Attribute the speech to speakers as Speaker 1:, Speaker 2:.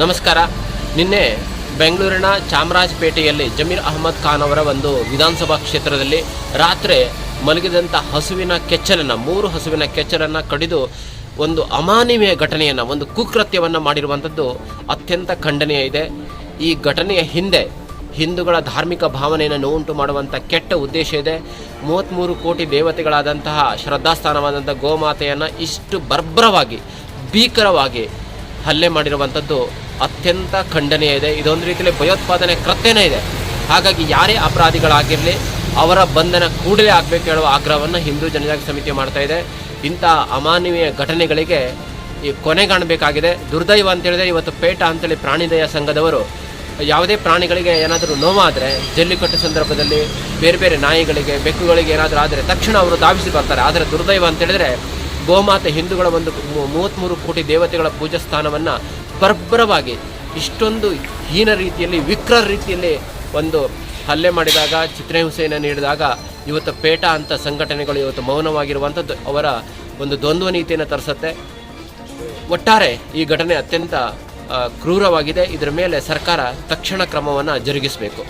Speaker 1: ನಮಸ್ಕಾರ. ನಿನ್ನೆ ಬೆಂಗಳೂರಿನ ಚಾಮರಾಜಪೇಟೆಯಲ್ಲಿ ಜಮೀರ್ ಅಹಮದ್ ಖಾನ್ ಅವರ ಒಂದು ವಿಧಾನಸಭಾ ಕ್ಷೇತ್ರದಲ್ಲಿ ರಾತ್ರಿ ಮಲಗಿದಂಥ ಹಸುವಿನ ಕೆಚ್ಚಲನ್ನು, ಮೂರು ಹಸುವಿನ ಕೆಚ್ಚಲನ್ನು ಕಡಿದು ಒಂದು ಅಮಾನವೀಯ ಘಟನೆಯನ್ನು, ಒಂದು ಕುಕೃತ್ಯವನ್ನು ಮಾಡಿರುವಂಥದ್ದು ಅತ್ಯಂತ ಖಂಡನೀಯ ಇದೆ. ಈ ಘಟನೆಯ ಹಿಂದೆ ಹಿಂದೂಗಳ ಧಾರ್ಮಿಕ ಭಾವನೆಯನ್ನು ನೋವುಂಟು ಮಾಡುವಂಥ ಕೆಟ್ಟ ಉದ್ದೇಶ ಇದೆ. ಮೂವತ್ತ್ಮೂರು ಕೋಟಿ ದೇವತೆಗಳಾದಂತಹ ಶ್ರದ್ಧಾಸ್ಥಾನವಾದಂಥ ಗೋಮಾತೆಯನ್ನು ಇಷ್ಟು ಬರ್ಬರವಾಗಿ, ಭೀಕರವಾಗಿ ಹಲ್ಲೆ ಮಾಡಿರುವಂಥದ್ದು ಅತ್ಯಂತ ಖಂಡನೀಯ ಇದೆ. ಇದೊಂದು ರೀತಿಯಲ್ಲಿ ಭಯೋತ್ಪಾದನೆ ಕೃತ್ಯನೇ ಇದೆ. ಹಾಗಾಗಿ ಯಾರೇ ಅಪರಾಧಿಗಳಾಗಿರಲಿ, ಅವರ ಬಂಧನ ಕೂಡಲೇ ಆಗಬೇಕು ಹೇಳುವ ಆಗ್ರಹವನ್ನು ಹಿಂದೂ ಜನಜಾಗೃತಿ ಸಮಿತಿ ಮಾಡ್ತಾ ಇದೆ. ಇಂಥ ಅಮಾನವೀಯ ಘಟನೆಗಳಿಗೆ ಈ ಕೊನೆಗಾಣಬೇಕಾಗಿದೆ ದುರ್ದೈವ ಅಂತೇಳಿದ್ರೆ ಇವತ್ತು ಪೇಟ ಅಂತೇಳಿ ಪ್ರಾಣಿದಯ ಸಂಘದವರು ಯಾವುದೇ ಪ್ರಾಣಿಗಳಿಗೆ ಏನಾದರೂ ನೋವಾದರೆ ಜಲ್ಲಿಕಟ್ಟು ಸಂದರ್ಭದಲ್ಲಿ ಬೇರೆ ಬೇರೆ ನಾಯಿಗಳಿಗೆ, ಬೆಕ್ಕುಗಳಿಗೆ ಏನಾದರೂ ಆದರೆ ತಕ್ಷಣ ಅವರು ಧಾವಿಸಿ ಬರ್ತಾರೆ. ಆದರೆ ದುರ್ದೈವ ಅಂತ ಹೇಳಿದ್ರೆ ಗೋಮಾತೆ ಹಿಂದೂಗಳ ಒಂದು ಮೂವತ್ತ್ಮೂರು ಕೋಟಿ ದೇವತೆಗಳ ಪೂಜಾ ಸ್ಥಾನವನ್ನು ಬರ್ಬರವಾಗಿ ಇಷ್ಟೊಂದು ಹೀನ ರೀತಿಯಲ್ಲಿ, ವಿಕ್ರ ರೀತಿಯಲ್ಲಿ ಒಂದು ಹಲ್ಲೆ ಮಾಡಿದಾಗ ಚಿತ್ರಹಿಂಸೆಯನ್ನು ನೀಡಿದಾಗ ಇವತ್ತು ಪೇಟ ಅಂತ ಸಂಘಟನೆಗಳು ಇವತ್ತು ಮೌನವಾಗಿರುವಂಥದ್ದು ಅವರ ಒಂದು ದ್ವಂದ್ವ ನೀತಿಯನ್ನು ತರಿಸುತ್ತೆ. ಒಟ್ಟಾರೆ ಈ ಘಟನೆ ಅತ್ಯಂತ ಕ್ರೂರವಾಗಿದೆ. ಇದರ ಮೇಲೆ ಸರ್ಕಾರ ತಕ್ಷಣ ಕ್ರಮವನ್ನು ಜರುಗಿಸಬೇಕು.